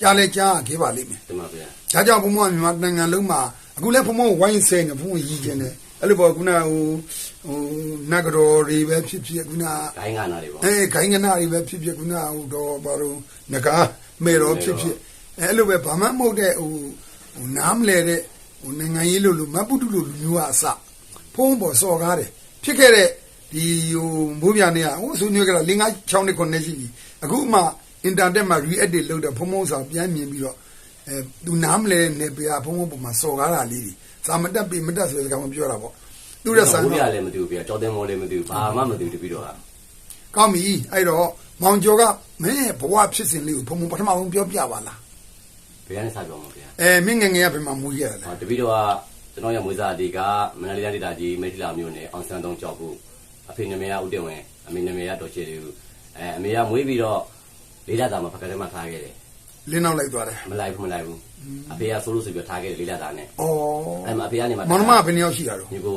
ကြားလဲကြားခဲ့ပါလိမ့်မယ်တင်ပါဗျာဒါကြောင့်ဘုံဘုံကမြန်မာနိုင်ငံလုံးမှာအခုလဲဘုံဘုံဝိုင်းဆဲနေဘုံဘုံရည်ကျင်တယ်အဲ့လိုပေါ့ခုနဟိုဟိုနဂရောတွေပဲဖြစ်ဖြစ်ခုနဂိုင်းကနာတွေပေါ့အဲခိုင်ကနာတွေပဲဖြစ်ဖြစ်ခုနဟိုတော့ဘာလို့ငကားမေတော်ဖြစ်ဖြစ်အဲအဲ့လိုပဲဘာမှမဟုတ်တဲ့ဟိုဟိုနားမလဲတဲ့ဟိုနိုင်ငံရေးလို့လို့မပုတုလို့လူမျိုးကအစဖုံးပေါ်စော်ကားတယ်ဖြစ်ခဲ့တဲ့ဒီဟိုမိုးပြနေကဟိုဆွေးနွေးကြတာ၄၅6နှစ်9နှစ်ရှိပြီအခုမှ အင်တာနက်မှာ react တွေလုပ်တဲ့ဖုံးဖုံးစာပြန်မြင်ပြီးတော့အဲသူနားမလဲနေပြဖုံးဖုံးပေါ်မှာစော်ကားတာလေးတွေစာမတက်ပြီမတက်ဆိုတဲ့ကောင်မပြောတာပေါ့သူတဲ့ဆန်ဘူးကရလည်းမသိဘူးဗျာကြော်တင်မောလည်းမသိဘူးဘာမှမသိဘူးတပည့်တော်ကကောင်းပြီအဲ့တော့မောင်ကျော်ကမင်းဘဝဖြစ်စဉ်လေးကိုဘုံဘုံပထမဆုံးပြောပြပါလားဘယ်ကနေစပြောမှာဗျာအဲမင်းငယ်ငယ်ကဘယ်မှာမူရရလဲဟောတပည့်တော်ကကျွန်တော်ရမွေးစားဒီကမန္တလေးတိုင်းဒေသကြီးမိထီလာမြို့နယ်အောင်ဆန်းတုံးကြောက်ဖို့အဖေနာမည်ကဦးတင်ဝင်အမေနာမည်ကတော်ချေလေးဦးအဲအမေကမွေးပြီးတော့ လေးလာသားမှာပကတ်ထဲမှာထားခဲ့တယ်လင်းနောက်လိုက်သွားတယ်မလိုက်ဘူးမလိုက်ဘူးအဖေကဆိုလို့ဆိုပြီးထားခဲ့တယ်လေးလာသားနဲ့ဩအဲ့မှာအဖေကနေမှာမမဘယ်နှစ်ယောက်ရှိတာတော့ညီကို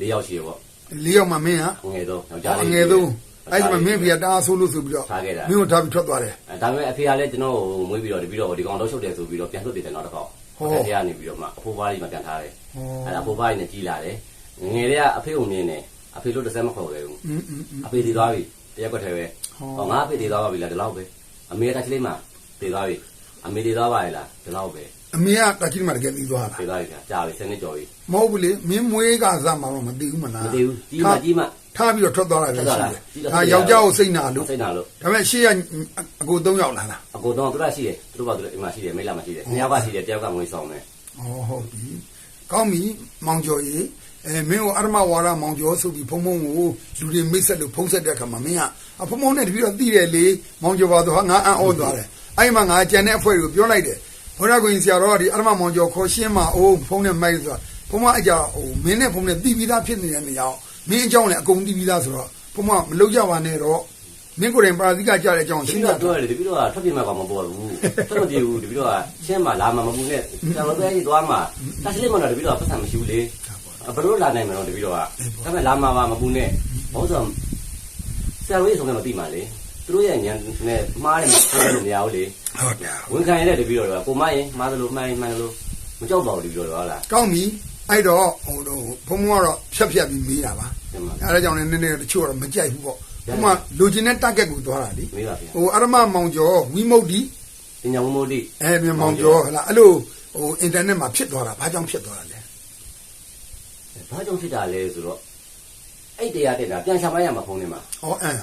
၄ယောက်ရှိရပေါ့၄ယောက်မှာမင်းဟာငယ်တော့ယောက်ျားလေးငယ်တော့အဲ့ဒီမှာမင်းဖေကတအားဆိုးလို့ဆိုပြီးတော့မင်းကိုထားပြီးထွက်သွားတယ်ဒါပေမဲ့အဖေကလည်းကျွန်တော်ကိုမွေးပြီးတော့တပြီးတော့ဒီကောင်တော့ရှုပ်တယ်ဆိုပြီးတော့ပြန်ထွက်ပြေးတယ်နောက်တစ်ခေါက်ဟုတ်ဖေကနေပြီးတော့မှအဖိုးဘားကြီးမှပြန်ထားတယ်အဲ့ဒါအဖိုးဘားကြီးနဲ့ကြီးလာတယ်ငယ်တည်းကအဖေကိုမြင်တယ်အဖေလို့တစ်စက်မခေါ်ခဲ့ဘူးအဖေတည်သွားပြီတရက်ကွက်ထဲပဲဟောငါအဖေတည်သွားပါပြီလားဒီလောက်ပဲ အမေကတက်ကလေးမှတည်သွားပြီအမေတည်သွားပါရဲ့လားဒီလောက်ပဲအမေကတချီမှာတကယ်ပြီးသွားတာတည်သွားပြီကြာပြီဆယ်နှစ်ကျော်ပြီမဟုတ်ဘူးလေမင်းမွေးကစားမှာတော့မသိဘူးမလားမတည်ဘူးကြီးမှကြီးမှထားပြီးတော့ထွက်သွားတာပဲထွက်သွားရှိတာတယ်ဒါယောက်ျားကိုစိတ်နာလို့စိတ်နာလို့ဒါပေမဲ့ရှေ့ကအကို၃ယောက်လာတာအကိုတော့သူတို့ရှိတယ်သူတို့ဘာသူတို့အိမ်မှာရှိတယ်မိလာမှာရှိတယ်နှစ်ယောက်ကရှိတယ်တယောက်ကငွေဆောင်တယ်ဩဟုတ်ပြီကောင်းပြီမောင်ကျော်ကြီး အဲမင်းကိုအရမဝါရမောင်ကျော်ဆိုပြီးဖုံဖုံကိုလူတွေမိတ်ဆက်လို့ဖုံးဆက်တဲ့အခါမှာမင်းကအဖုံဖုံနဲ့တပြီးတော့သိတယ်လေမောင်ကျော်ပါတော့ငါအံ့ဩသွားတယ်အဲ့မှာငါကြံတဲ့အဖွဲ့ကိုပြောလိုက်တယ်ဘုရားကိုရင်ဆရာတော်ကဒီအရမမောင်ကျော်ခေါ်ရှင်းမှာအိုးဖုံနဲ့မိုက်ဆိုတာဖုံမအကြောဟိုမင်းနဲ့ဖုံနဲ့သိပြီးသားဖြစ်နေတဲ့နေရာမင်းအကြောင်းလည်းအကုန်သိပြီးသားဆိုတော့ဖုံမမလုပ်ကြပါနဲ့တော့မင်းကိုယ်တိုင်ပါဠိကကြားတဲ့အကြောင်းတရှပီင်းးပြတော့ပြောရတယ်တပီးတော့ထွက်ပြေးမှာကောင်မပေါ်ဘူးထွက်မပြေဘူးတပီးတော့ရှင်းမှာလာမှာမမှုနဲ့ကျွန်တော်ပဲကြီးသွားမှာတရှိလေးမတော့တပီးတော့ပတ်စံမရှိဘူးလေ ဘယ်လိုလာနိုင်မလို့တပီးတော့ကဒါပေမဲ့လာမှာပါမမှုနဲ့ဘောဆိုဆရာဝေးဆုံးကမသိမှလေသူတို့ရဲ့ညံနဲ့မှားတယ်မပြောလို့မရဘူးလေဟုတ်တယ်ဝန်ခံရတဲ့တပီးတော့ကကိုမရင်မှားသလိုမှန်ရင်မှန်လို့မကြောက်ပါဘူးတပီးတော့ဟုတ်လားကောင်းပြီအဲ့တော့ဟိုတော့ဘုံဘုံကတော့ဖြတ်ဖြတ်ပြီးမေးတာပါဒီမှာအဲဒါကြောင့်လည်းနည်းနည်းတချို့ကတော့မကြိုက်ဘူးပေါ့ဘုံကလူချင်းတဲ့ target ကိုသွားတာလေမေးပါဗျာဟိုအရမမောင်ကျော်ဝိမု ക്തി ပညာဝမိုးတိအဲမြန်မောင်ကျော်ဟလာအဲ့လိုဟိုအင်တာနက်မှာဖြစ်သွားတာဘာကြောင့်ဖြစ်သွားတာလဲ ဘာကြောင့်ဖြစ်တာလဲဆိုတော့အဲ့တရားတက်တာပြန်ရှာမရမှာဖုန်းထဲမှာဩအမ်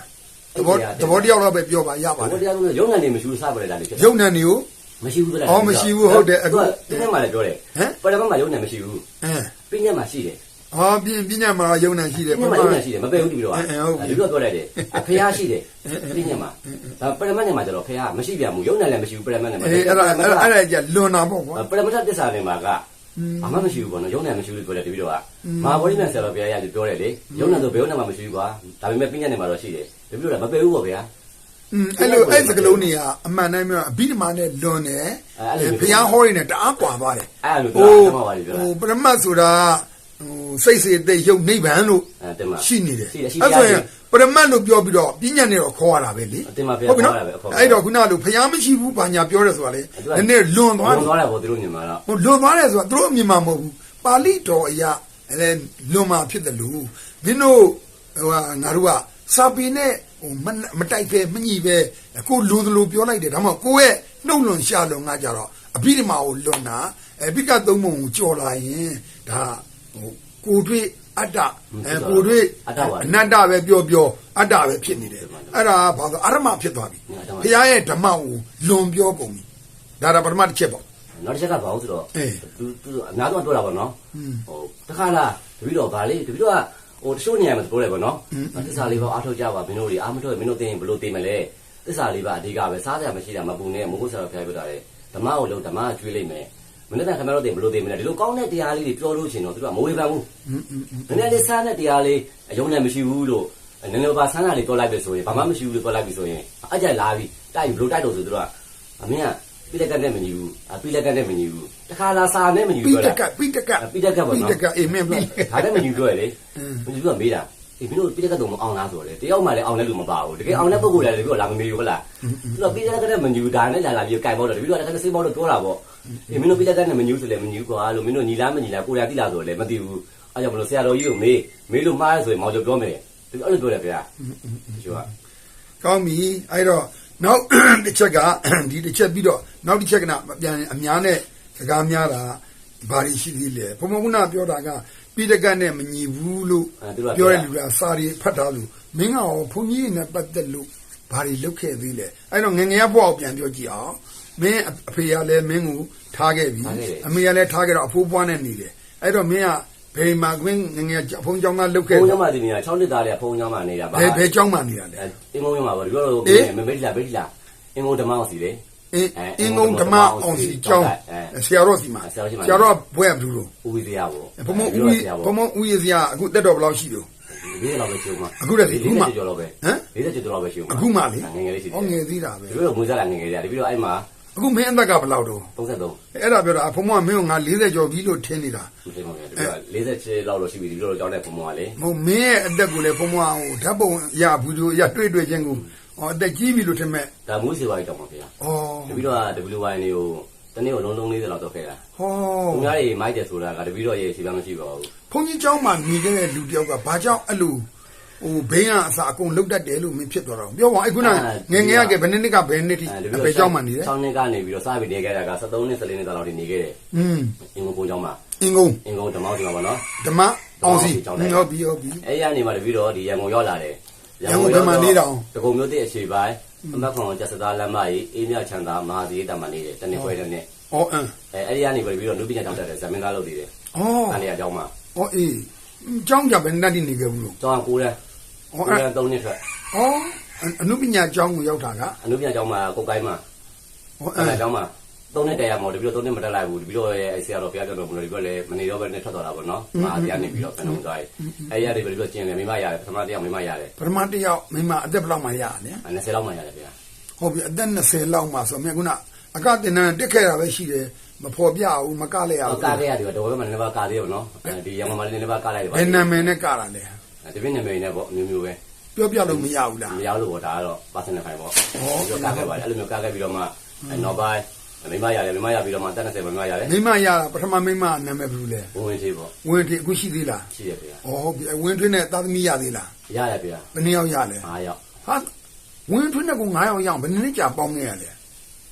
သဘောသဘောတယောက်တော့ပဲပြောပါရပါဘာလေတရားလို့ရုံငံနေမရှိဘူးစပါလေတာလေဖြစ်ရုပ်နံတွေကိုမရှိဘူးလားအော်မရှိဘူးဟုတ်တယ်အခုသူကမှလည်းပြောတယ်ဟမ်ပရမတ်မှာရုံငံမရှိဘူးအမ်ပြညတ်မှာရှိတယ်ဟောပြင်းပြညတ်မှာရုပ်နံရှိတယ်ပြညတ်မှာရုံငံရှိတယ်မပယ်ဘူးဒီလိုကအဲအဲဟုတ်ပြီဒီလိုပြောလိုက်တယ်အဖေဟာရှိတယ်ပြညတ်မှာဒါပရမတ်နဲ့မှာကျတော့ဖေဟာမရှိပြန်ဘူးရုံငံလည်းမရှိဘူးပရမတ်နဲ့မှာအေးအဲ့ဒါအဲ့ဒါအဲ့ဒါကြလွန်တာပေါ့ကွာပရမတ်တစ္ဆာနဲ့မှာက ဘာမှမရှိဘူးပေါ့နော်ရုံနယ်မရှိဘူးပြောတယ်တပည့်တော်ကမာဘောလိနဲ့ဆရာတော်ဘုရားရပြောတယ်လေရုံနယ်ဆိုဘယ်ရုံနယ်မှာမရှိဘူးကွာဒါပေမဲ့ပြညတ်နယ်မှာတော့ရှိတယ်တပည့်တော်ကမပယ်ဘူးပေါ့ဗျာอืมအဲ့လိုအဲ့စကလုံးတွေကအမှန်တမ်းပြောအဘိဓမ္မာနဲ့လွန်တယ်အဲ့လိုဘုရားဟောရင်းနဲ့တအားကွာသွားတယ်အဲ့လိုပြောတာမှပါလေပြောတာဟိုပရမတ်ဆိုတာဟိုစိတ်စေတဲ့ရုပ်နိဗ္ဗာန်လို့အဲတင်ပါရှိနေတယ်ရှိတယ်ရှိအဲ့တယ်ဆိုရင် ပရမတ်လို့ပြောပြီးတော့ပြဉ္ညာနဲ့တော့ခေါ်ရတာပဲလေတင်ပါဗျာဟုတ်ပြီနော်ခေါ်ရတာပဲခေါ်ရတာအဲ့တော့ခုနကလိုဘုရားမရှိဘူးဘာညာပြောတယ်ဆိုတာလေအဲ့ဒါနည်းနည်းလွန်သွားလွတယ်န်သွားတယ်ပေါ့သူတို့ညီမတော့ဟိုလွန်သွားတယ်ဆိုတာသူတို့အမြင်မှာမဟုတ်ဘူးပါဠိတော်အရာအဲ့ဒါလွန်မှာဖြစ်တယ်လို့မင်းတို့ဟိုဟာငါတို့ကစာပေနဲ့ဟိုမမတိုက်ပဲမညိပဲကိုလူသလိုပြောလိုက်တယ်ဒါမှမဟုတ်ကိုယ့်ရဲ့နှုတ်လွန်ရှာလွန်ငါကြတော့အဘိဓမ္မာကိုလွန်တာအဘိကသုံးပုံကိုကြော်လာရင်ဒါဟိုကိုတွေ့ အတ္တအဲကိုတွေ့အနတ္တပဲပြောပြောအတ္တပဲဖြစ်နေတယ်အဲ့ဒါဘာလို့အရမဖြစ်သွားပြီဘုရားရဲ့ဓမ္မကိုလွန်ပြောကုန်ပြီဒါဒါပထမတစ်ချက်ပေါ့နောက်တစ်ချက်ကဘာလို့ဆိုတော့အေးသူသူအများဆုံးပြောတာပေါ့နော်ဟိုတခါလားတပည့်တော်ဗာလေတပည့်တော်ကဟိုတချို့နေရာမှာပြောတယ်ပေါ့နော်သစ္စာလေးပါအားထုတ်ကြပါမင်းတို့တွေအားမထုတ်ရင်မင်းတို့သိရင်ဘယ်လိုသိမလဲသစ္စာလေးပါအဓိကပဲစားကြမရှိတာမပူနဲ့မိုးကုတ်ဆရာဖျားပြတာလေဓမ္မကိုလုံးဓမ္မကကျွေးလိုက်မယ် မနေ့ကခင်ဗျားတို့သိရင်ဘယ်လိုသိမလဲဒီလိုကောင်းတဲ့တရားလေးတွေပြောလို့ရှိရင်တော့သူကမဝေဖန်ဘူးနည်းနည်းလေးစားတဲ့တရားလေးအယုံနဲ့မရှိဘူးလို့နည်းနည်းပါဆန်းတာလေးပြောလိုက်ပြီဆိုရင်ဘာမှမရှိဘူးလို့ပြောလိုက်ပြီဆိုရင်အကြိုက်လာပြီတိုက်ဘလို့တိုက်တော့ဆိုသူတို့ကအမင်းကပိလက်ကနဲ့မညီဘူးအပိလက်ကနဲ့မညီဘူးတခါလာစာနဲ့မညီပိဘူးတပြောကတာပိတကပိတကပေါ့နော်ပိတကအေးမင်းပြီဒါနဲ့မညီပြောရလေမညီဘူးကမေးတာ အေအေးမင်းတို့ပြည့်တဲ့ကတော့မအောင်လားဆိုတော့လေတယောက်မှလည်းအောင်တဲ့လူမပါဘူးတကယ်အောင်တဲ့ပုဂ္ဂိုလ်လည်းတကယ်လာမမေးဘူးဟုတ်လားသူကပြည့်တဲ့ကတဲ့မညူဒါနဲ့လာလာပြီးကြိုက်ပေါ့တော့တကယ်တော့တကယ်စေးပေါ့လို့ပြောတာပေါ့အေးမင်းတို့ပြည့်တဲ့ကတဲ့မညူဆိုလည်းမညူကွာလို့မင်းတို့ညီလားမညီလားကိုရတိလားဆိုတော့လည်းမသိဘူးအဲ့ကြောင့်မလို့ဆရာတော်ကြီးကိုမေးမေးလို့မှားရဆိုရင်မောင်ကျော်ပြောမယ်သူအဲ့လိုပြောတယ်ဗျာသူကကောင်းပြီအဲ့တော့နောက်တစ်ချက်ကဒီတစ်ချက်ပြီးတော့နောက်တစ်ချက်ကနပြန်အများနဲ့စကားများတာဘာတွေရှိသေးလဲဘုံဘုံကပြောတာက ပိဋကတ်နဲ့မညီဘူးလို့အဲသူကပြောတဲ့လူကစာရီဖတ်ထားလို့မင်းကရောဘုန်းကြီးနဲ့ပတ်သက်လို့ဘာတွေလုပ်ခဲ့သေးလဲအဲ့တော့ငယ်ငယ်ဘွားကိုပြန်ပြောကြည့်အောင်မင်းအဖေကလည်းမင်းကိုထားခဲ့ပြီထားခဲ့တယ်အမေကလည်းထားခဲ့တော့အဖိုးဘွားနဲ့နေတယ်အဲ့တော့မင်းကဘယ်မှာကွင်းငယ်ငယ်ဘုန်းကျောင်းကလုပ်ခဲ့ဖုန်းတယ်ကျောင်းမှာဒီနေရာ6နှစ်သားလေးကဖုန်းကျောင်းမှာနေတာပါဘယ်ဘယ်ကျောင်းမှာနေတာလဲအင်းငုံရောမှာပါဒီလိုအေးမမေ့လာမေ့လာအင်းငုံဓမ္မအောင်စီလေ အင်းအဲအင်းကုန်းဓမ္မအောင်စီကျောင်းအဲဆရာတော်စီမှာဆရာတော်စီမှာဆရာတော်ကဘွဲ့ဘူးလို့ဦးဝီစရာပေါ့ဘုံဘုံဦးကြီးဘုံဘုံဦးကြီးစရာအခုတက်တော်ဘယ်လောက်ရှိလို့ဒီလောက်ပဲချုံမှာအခုလည်းဒီအခုမှကျော်တော့ပဲဟမ်40ကျော်တော့ပဲချုံမှာအခုမှလေငယ်ငယ်လေးရှိတယ်ဟောငယ်သေးတာပဲဒီလိုမွေးစားလာငယ်ငယ်လေးဒီပြီးတော့အဲ့မှာအခုမင်းအသက်ကဘယ်လောက်တော့33အဲ့ဒါပြောတာဘုံဘုံကမင်းကငါ40ကျော်ပြီလို့ထင်နေတာမသိပါဘူးဒီက46လောက်လို့ရှိပြီဒီလိုတော့ကြောင်းတဲ့ပုံမှန်ကလေမဟုတ်မင်းရဲ့အသက်ကိုလည်းဘုံဘုံကဟိုဓာတ်ပုံရဘူးလို့ရတွေ့တွေ့ချင်းကို ဟောအသက်ကြီးပြီလို့ထင်မဲ့ ဒါမူးစီပါကြီးတောင်းပါဗျာ ဩ ဒီပြီးတော့ WY နေကိုတနေ့ကိုလုံးလုံး40လောက်တော့ခဲ့တာ ဟော သူများတွေမိုက်တယ်ဆိုတာကတပီတော့ရေရှိပါမရှိပါဘူး ဘုန်းကြီးเจ้าမှာနေခဲ့တဲ့လူတယောက်ကဘာကြောင့်အဲ့လိုဟိုဘိန်းကအစာအကုန်လုတ်တတ်တယ်လို့မင်းဖြစ်သွားတော့ပြောပါအဲ့ခုနငယ်ငယ်ကဘယ်နှစ်နှစ်ကဘယ်နှစ်ထိ အဲဒီ ဘယ်เจ้าမှာနေတယ် 6နှစ်ကနေပြီးတော့စပြီးနေခဲ့တာက73နှစ်14နှစ်လောက်နေခဲ့တယ် อืม အင်္ဂုံပုံကျောင်းမှာ အင်းကုန်း အင်္ဂုံဓမ္မအောင်ဒီမှာပေါ့နော် ဓမ္မအောင်စီ ဓမ္မ ဟု အောင် တ် စီ ပြီဟုတ်ပြီ အဲ့ရနေမှာတပြီးတော့ဒီရန်ကုန်ရောက်လာတယ် ရန်ကုန်ဘက်မှာနေတောင်တကုံမျိုးတဲ့အချိန်ပိုင်းအမတ်ခွန်ကျက်စသားလက်မကြီးအေးမြချန်သာမဟာစီတာမှာနေတယ်တနေ့ခွဲတဲ့နေ့ဟောအင်းအဲအဲ့ဒီကနေပြီးတော့လူပညာကျောင်းတက်တယ်ဇမင်းသားလုပ်နေတယ်ဟောအဲ့ဒီအကြောင်းမှာဟောအေးကျောင်းကြပဲနဲ့နေခဲ့ဘူးလို့ကျောင်းကိုလဲဟောအဲ့ဒါ၃နှစ်ထွက်ဟောအနုပညာကျောင်းကိုရောက်တာကအနုပညာကျောင်းမှာကိုကိုင်းမှာဟောအဲ့ဒါကျောင်းမှာ 3နှစ်တည်းရမှာတပြီးတော့3နှစ်မတက်လိုက်ဘူးတပြီးတော့အဲ့ဆရာတော်ဘုရားကျောင်းတော်ဘုရားဒီဘက်လည်းမနေတော့ပဲနဲ့ထွက်သွားတာပေါ့နော်မဟာတရားနေပြီးတော့ဆန္ဒဝင်သွားတယ်အဲ့ရတွေပြီးတော့ကျင်တယ်မိမရတယ်ပထမတရားမိမရတယ်ပထမတစ်ယောက်မိမအသက်ဘယ်လောက်မှရလဲ20လောက်မှရတယ်ဗျာဟုတ်ပြီအသက်20လောက်မှဆိုမြင်ခုနအကတင်နန်းတက်ခဲ့တာပဲရှိတယ်မဖော်ပြဘူးမကလည်းရဟောဘူးကားခဲ့ရတယ်တော့ဘယ်မှာလည်းပါကားသေးရောနော်ဒီရန်ကုန်မှာလည်းလည်းပါကားလိုက်တယ်ဘယ်နာမည်နဲ့ကတာလဲဒီပြင်းနာမည်နဲ့ပေါ့အမျိုးမျိုးပဲပြောပြလို့မရဘူးလားမရလို့ပေါ့ဒါကတော့ personal ဖိုင်ပေါ့ဟောပြီးတော့ကားခဲ့ပါတယ်အဲ့လိုမျိုးကားခဲ့ပြီးတော့မှနောက်ပိုင်း မိမရတယ်မိမရပြီးတော့မှတက်20မိမရတယ်မိမရတာပထမမိမနာမည်ဘယ်လိုလဲဝင်ဝင်သေးပေါ့ဝင်ထွေအခုရှိသေးလားရှိရဗျာဩဟုတ်ပြီဝင်ထွေနဲ့သားသမီးရသေးလားရရဗျာဘယ်နှစ်ယောက်ရလဲ9ရောက်ဟာဝင်ထွေနဲ့ကို9ယောက်ရအောင်ဘယ်နှစ်ကြာပေါင်းခဲ့ရလဲ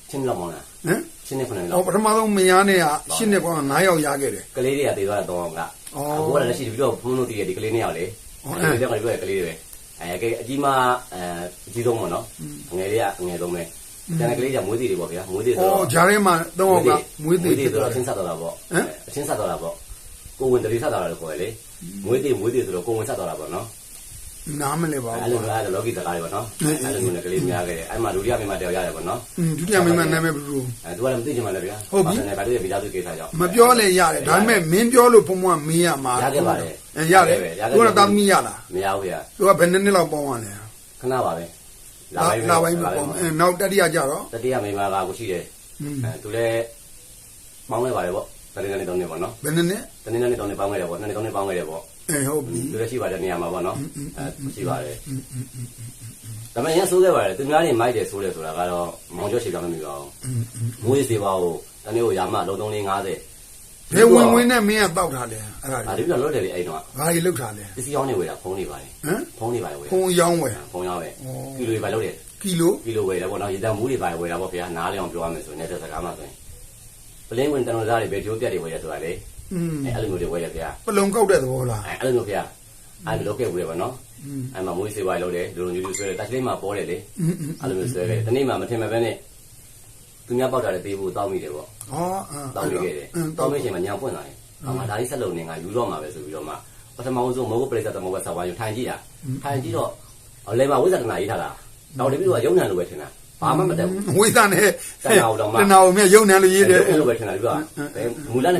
ချင်းလောက်မောင်းလားဟမ်ချင်းနဲ့ခုနှစ်ဟောလောက်ပထမဆုံးမယားနဲ့ကရှင်းနေပေါင်း9ယောက်ရခဲ့တယ်ကလေးတွေကတည်သွားတာတော့ကအခုကလည်းရှိပြီးတော့ဘုန်းတို့တည်ရဒီကလေးနှစ်ယောက်လေဒီကလေးကကလေးတွေပဲအဲအကြီးမအဲအကြီးဆုံးပေါ့နော်ငယ်လေးကအငယ်ဆုံးပဲ ကျန်တဲ့ကလေးကမွေးသေးတယ်ပေါ့ဗျာမွေးသေးဆိုဩတော့ဂျာထဲမှာ၃ယောက်ကမွေးသေးသေးဖြစ်ဆိုသွားတော့တယ်ချင်းဆက်တော့တာပေါ့ဟမ်အချင်းဆက်တော့တာပေါ့ကိုဝင်တရီဆက်တော့တာလို့ခေါ်ရလေမွေးသေးမွေးသေးဆိုတော့ကိုဝင်ဆက်တော့တာပေါ့နော်နားမလဲပါအဲ့ဘူးလိုအဲ့လိုလောကီစကားတွေပေါ့နော်အဲ့လိုမျိုးနဲ့ကလေးများခဲ့တယ်အဲ့မှာလူရမိမတယောက်ရတယ်ပေါ့နော်อืมဒုတိယမိမနာမည်ဘယ်လိုအဲသူကလည်းမသိချင်မှလည်းဗျာဗာတူရဲ့မိသားစုကိစ္စကြောင့်မပြောလဲရတယ်ဒါပေမဲ့မင်းပြောလို့ဘုံဘုံကမေးရမှာရခဲ့ပါတယ်အဲရတယ်ရခဲ့သူကသားသမီးရလားမရဘူးဗျာသူကဘယ်နှစ်နှစ်လောက်ပေါင်းရလဲခဏပါပဲ လာလာပိုင်းမပေါင်းအဲနောက်တတိယကြတော့တတိယမိမကကိုရှိတယ်อืมအဲသူလည်းပေါင်းလိုက်ပါတယ်ပေါ့တနေ့နဲ့တောင်းနေပေါ့နော်ဘယ်နှစ်နှစ်တနေ့နဲ့တောင်းနေပေါင်းခဲ့တယ်ပေါ့နှစ်နေ့တောင်းနေပေါင်းခဲ့တယ်ပေါ့အဲဟုတ်ပြီသူလည်းရှိပါတယ်နေရာမှာပေါ့နော်အဲရှိပါတယ်ဒါပေမဲ့ရဆိုးခဲ့ပါတယ်သူများနေမိုက်တယ်ဆိုးတယ်ဆိုတာကတော့မောင်ကျော်ရှိပြမမိပါဘူးမိုးရေးစေပါကိုတနေ့ကိုရာမလုံးလုံးလေး90 ဘယ်ဝင်ဝင်နဲ့မင်းကတောက်တာလဲအဲ့ဒါလေ။ဘာလို့လဲလောက်တယ်လေအဲ့တော့။ဘာကြီးလောက်တာလဲ။ပစ္စည်းရောင်းနေဝယ်တာဖုန်းတွေပါလေ။ဟမ်ဖုန်းတွေပါဝယ်။ဖုန်းရောင်းဝယ်။ဖုန်းရောင်းဝယ်။ကီလိုတွေပါလောက်တယ်။ကီလိုကီလိုဝယ်တယ်ပေါ့နော်ရေတံမူးတွေပါဝယ်တာပေါ့ဗျာနားလည်အောင်ပြောရမယ်ဆိုရင်လည်းစကားမှဆိုရင်ပလင်းဝင်တန်တော်သားတွေပဲဒီလိုပြတ်တွေဝယ်ရဆိုတာလေ။อืมအဲ့လိုမျိုးတွေဝယ်ရဗျာ။ပလုံကောက်တဲ့သဘောလား။အဲ့လိုမျိုးဗျာ။အဲ့လိုကဲဝယ်ပါနော်။အဲ့မှာမွေးစေပါလောက်တယ်လူလူကြီးဆွဲတယ်တက်လေးမှာပေါ်တယ်လေ။အဲ့လိုမျိုးဆွဲတယ်။တနေ့မှမထင်မှပဲနဲ့ သူများပေါက်တာလည်းသေးဖို့တောင်းမိတယ်ပေါ့ဟောအာတောင်းမိခဲ့တယ်อืมတောင်းမိချိန်မှာညံပွင့်လာတယ်အမှဒါကြီးဆက်လုပ်နေငါယူတော့မှာပဲဆိုပြီးတော့မှပထမဆုံးမဟုတ်ပရိသတ်တမောကဆောက်ပါယူထိုင်ကြည့်တာထိုင်ကြည့်တော့အလဲမှာဝိဇ္ဇာတနာရေးထားတာတော့တပည့်တော့ရုံညာလိုပဲထင်တာဘာမှမတက်ဘူးဝိသနဲ့တဏှာကိုတော့မှတဏှာကိုမြယုံနံလို့ရေးတယ်အဲ့လိုပဲထင်တာဒီကမူလနဲ့